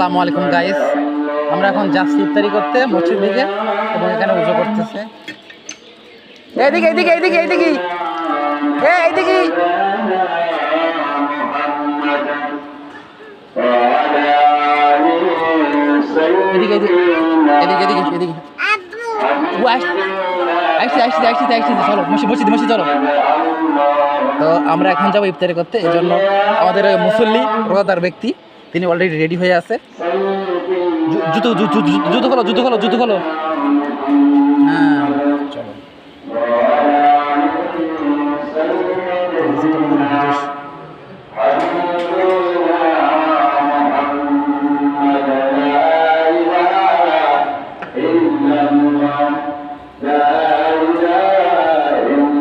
আসসালামু আলাইকুম গাইস আমরা এখন যাচ্ছি ইফতারি করতে, মসজিদ দিকে, এবং এখানে উজো করতেছে। এইদিকে এইদিকে এইদিকে এইদিকে। এইদিকে। এদিকে এদিকে এদিকে এদিকে এদিকে। ও আস- আসছি আসছি চলো চলো। তো আমরা এখন যাব ইফতারি করতে এই জন্য আমাদের মুসল্লি, রোজাদার ব্যক্তি। তিনি অলরেডি রেডি হয়ে আছে। জুতো জুতো খোলো জুতো খোলো জুতো খোলো। হ্যাঁ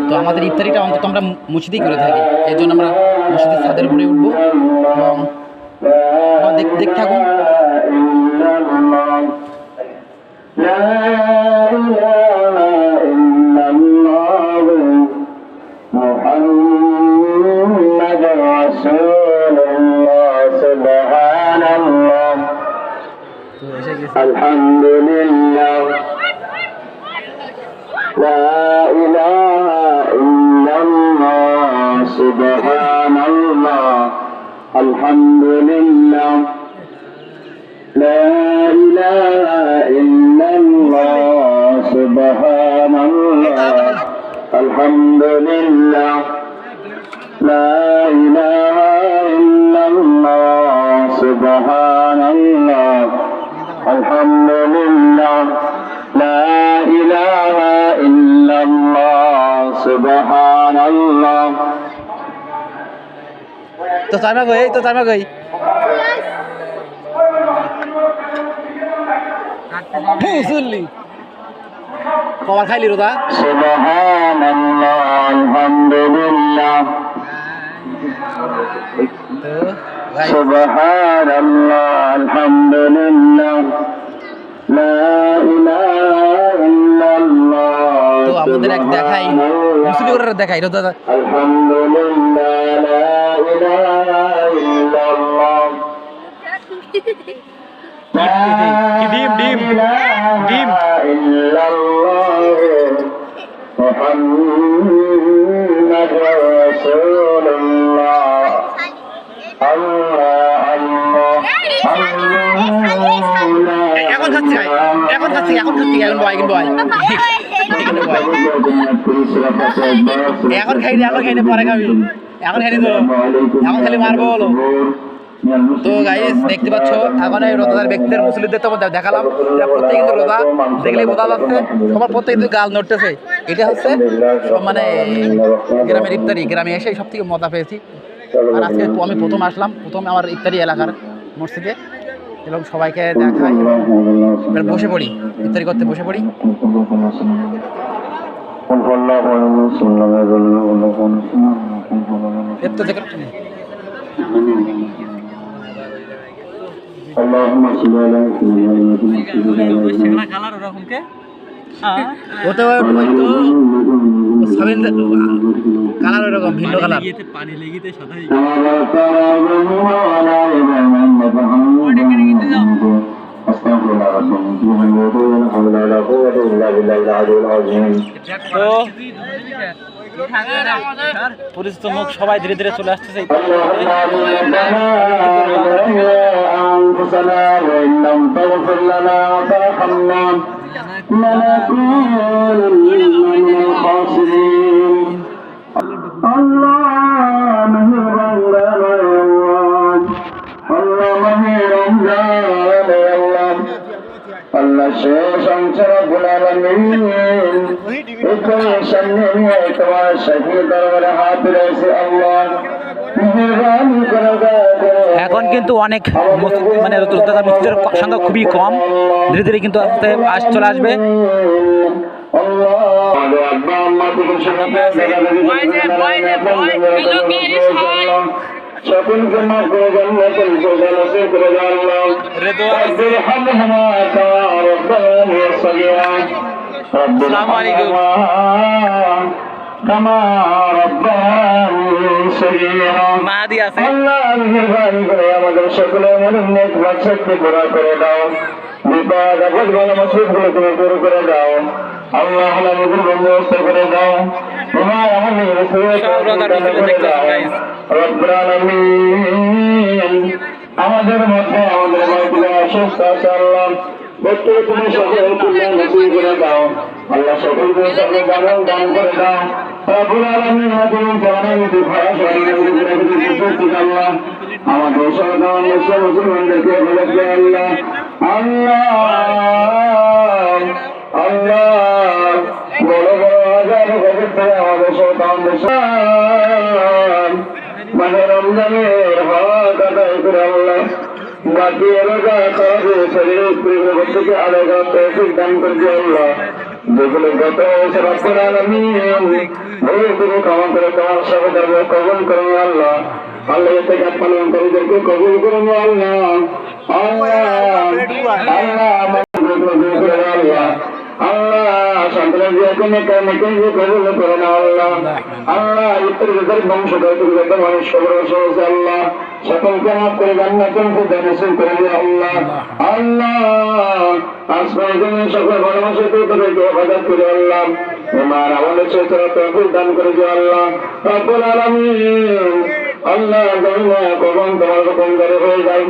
তো আমাদের ইফতারিটা অন্তত আমরা মসজিদেই করে থাকি। এই জন্য আমরা মসজিদের ছাদের উপরে উঠবো এবং এসে গেছে الحمد لله لا إله إلا الله سبحان الله الحمد لله لا إله إلا الله سبحان الله الحمد لله لا إله إلا الله سبحان الله الحمد لله لا إله إلا الله سبحان الله. تتعمل إيه تتعمل إيه মুসল্লি কমা খাইলি রোদা আমাদের এক দেখাই মুসলিম দেখাই রোদা আলহামদুলিল্লাহ ডিম। ডিম। এখন খাচ্ছি এখন খাচ্ছি এখন খাচ্ছি, এখন বয় এখন বয়। এখন খাইনি এখন খাইনি, পরে খাবি। এখন খাইনি তো। এখন খালি মারবো বলো তো গাইস দেখতে পাচ্ছ, এখন এই রোজাদার ব্যক্তিদের মুসলিমদের তো দেখালাম। প্রত্যেকে কিন্তু রোজা দেখলেই বোঝা যাচ্ছে, সবার প্রত্যেকে কিন্তু গাল নড়তেছে। এটা হচ্ছে মানে গ্রামের ইফতারি। গ্রামে এসে সব থেকে মজা পেয়েছি। আর আজকে আমি প্রথম আসলাম, প্রথম আমার ইফতারি এলাকার মসজিদে। এবং সবাইকে দেখাই। এবার বসে পড়ি, ইফতারি করতে বসে পড়ি। এর হতে পারে কালার ওরকম ভিন্ন কালার। পানি লেগেতে মুখ সবাই ধীরে ধীরে চলে আসতেছে। أنفسنا وإن لم تغفر لنا وترحمنا لنكونن من الخاسرين الله مهير لنا يا الله الله مهير لنا يا الله আল্লাহ শেষ অঞ্চল গুলামিন একই সামনে নিয়ে তোমার শহীদ দরবারে হাত রয়েছে আল্লাহ মেহরবানি করে দয়া এখন কিন্তু অনেক মুস- মানে রোজাদার মুসলিমের সংখ্যা খুবই কম ধীরে ধীরে কিন্তু আস্তে আস চলে আসবে সকলকে মাফ করে জান্নাতুল ফিরদাউসে করে দাও আল্লাহ রেদওয়ান رب ارحمهما كما ربياني صغيرا رب السلام عليكم. ارحمهما كما ربياني صغيرا মাহাদি আছে আল্লাহ মেহরবানি করে আমাদের সকলের মনে নেক বাচ্চাকে পুরা করে দাও বিপদ আপদ ভালো মসজিদ গুলো তুমি দূর করে দাও আল্লাহ আমাদের বন্দোবস্ত করে দাও তোমার আমাদের সব brother মিছিলে দেখতেছেন, guys। রব্বুল আলামিন আমাদের মধ্যে আমাদের বাড়িতে অসুস্থ আছে আল্লাহ ব্যক্তি তুমি সকল কল্যাণ নসিব করে দাও আল্লাহ সকলকে সকল দান করে দাও। রব্বুল আলামিন আমাদের জানাই ভাড়া সরিয়ে আল্লাহ। আমাদের মুসলিম মুসলমানদেরকে বলে আল্লাহ। আল্লাহ আল্লাহ বড় বড় হাজার আমাদের মুসলমান মানে রমজানের হক আদায় করে আল্লাহ। বাকি রোজা তাদের শরীরের প্রিয় থেকে আলাদা তৌফিক দান আল্লাহ। যেগুলো গত বছর রব্বুল আলামিন ভুল করে ক্ষমা করে তোমার সহদার কবুল করুন আল্লাহ আল্লাহ মানুষ সকলকে মাফ করে জান্নাতুল ফিরদাউস করে দিও আল্লাহ। আল্লাহ আসমানে জমিন সকল ভালোবাসা তো হেফাজত করে আল্লাহ। তোমার আমাদের চেতনা তৌফিক দান করে দিও আল্লাহ। রব্বুল আলামিন, আল্লাহ জানি না কখন তোমার কখন করে হয়ে যায়?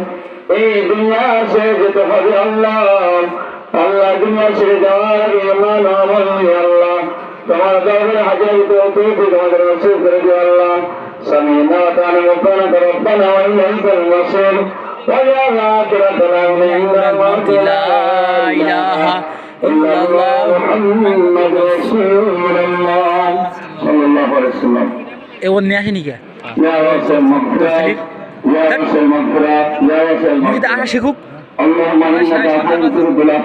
এই দুনিয়া সে যেতে হবে আল্লাহ। আল্লাহ, দুনিয়া ছেড়ে যাওয়ার আগে ইমান আমল আল্লাহ। তোমার দরবারে হাজার তৌফিক আমাদের নসিব করে দিও আল্লাহ। সামিনা غفرانك ربنا وإليك المصير ويا الآخرة الأمر عند الموت لا إله إلا الله محمد رسول الله صلى الله عليه وسلم ايه والنياح نيجا يا رسول المغفرة يا رسول المغفرة يا رسول المغفرة انا شيخوب اللهم انك عفو بلا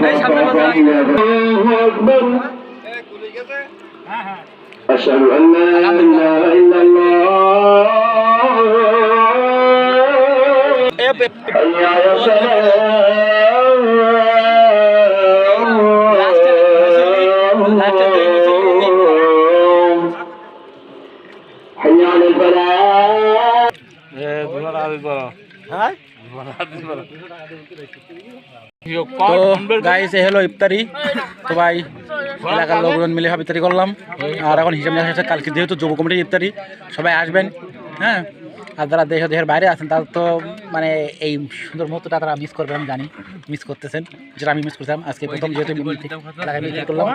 الله اكبر اشهد ان لا اله الا الله তো গাইস এ হলো ইফতারি। তো ভাই, এলাকার লোকজন মিলে সব ইফতারি করলাম। আর এখন হিসাব নিকাশ কালকে যেহেতু যুব কমিটির ইফতারি, সবাই আসবেন হ্যাঁ? আর যারা দেশ দেশের বাইরে আছেন, তারা তো মানে এই সুন্দর মুহূর্তটা তারা মিস করবে আমি জানি মিস করতেছেন, যেটা আমি মিস করছিলাম। আজকে প্রথম যেহেতু করলাম।